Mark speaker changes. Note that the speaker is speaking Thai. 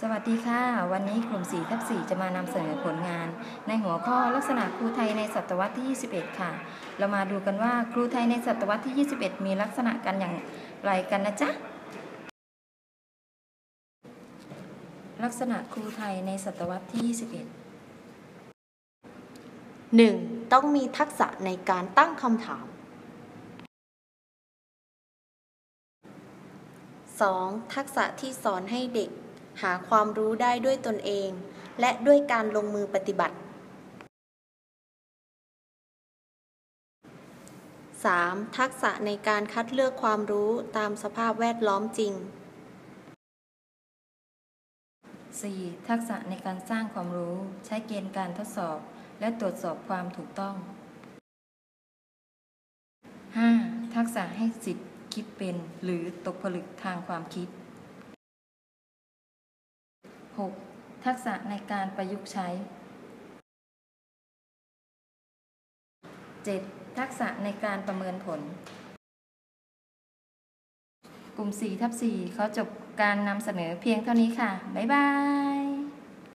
Speaker 1: สวัสดีค่ะ วันนี้กลุ่ม4ทับ4จะมานำเสนอผลงาน ในหัวข้อลักษณะครูไทยในศตวรรษที่ 21 ค่ะ เรามาดูกันว่าครูไทยในศตวรรษที่ 21 มีลักษณะกันอย่างไรกันนะจ๊ะ ลักษณะครูไทยในศตวรรษที่ 21
Speaker 2: 1. ต้องมีทักษะในการตั้งคำถาม 2. ทักษะที่สอนให้เด็ก หาความรู้ได้ด้วยตนเอง และด้วยการลงมือปฏิบัติ 3. ทักษะในการคัดเลือกความรู้ตามสภาพแวดล้อมจริง
Speaker 1: 4. ทักษะในการสร้างความรู้ใช้เกณฑ์การทดสอบ และตรวจสอบความถูกต้อง 5. ทักษะให้สิทธิ์คิดเป็นหรือตกผลึกทางความคิด 6. ทักษะในการประยุกต์ใช้ 7. ทักษะในการประเมินผล กลุ่ม4ทับ4เขาจบการนำเสนอเพียงเท่านี้ค่ะ บ๊ายบาย